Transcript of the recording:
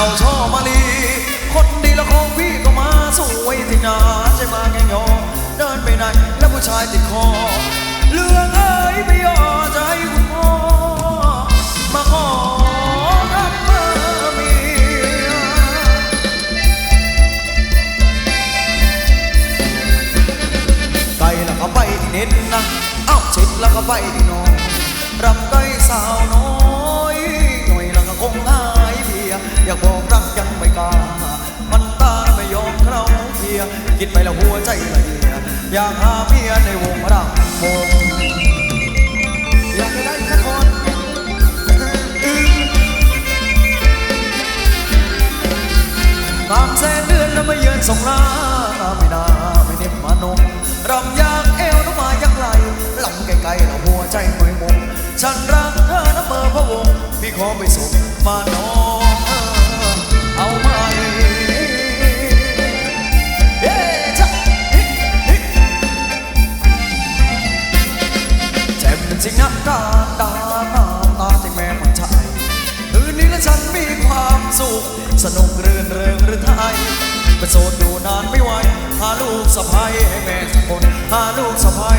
เจ้าชอบมาลี คนดีละของพี่ก็มาสวยที่นาใช่มาแกงยอเดินไปไหนแล้วผู้ชายติดคอเรื่องเอ้ยไม่ยอใจคุณพ่อมาขอทำมาเมียไกลแล้วก็ไปอีกนิดนะเอ้าชิดแล้วก็ไปอีกน้อยรำไกสาวน้อย คิดไปแล้วหัวใจละเอียอยากหาเมียในวงรำวงอยากจะได้สักคนตามแสนเดือนแล้วมาเยือนสงลาไม่นาไม่เน็บมานงรำยากเอวน้ำมายักไหลลำไกลๆแล้วหัวใจหน่วยมงฉันรักเธอน้ำเมอร์พะวงพี่ขอไปส่งมาน้อง จ่มจริงนะตาตาตาตาที่แม่มันใจคืนนี้และฉันมีความสุข สนุกเรื่นเริงหรือไทยเป็นโสดอยู่นานไม่ไหว หาลูกสะพ้ยให้แม่สักคน หาลูกสะพ้ย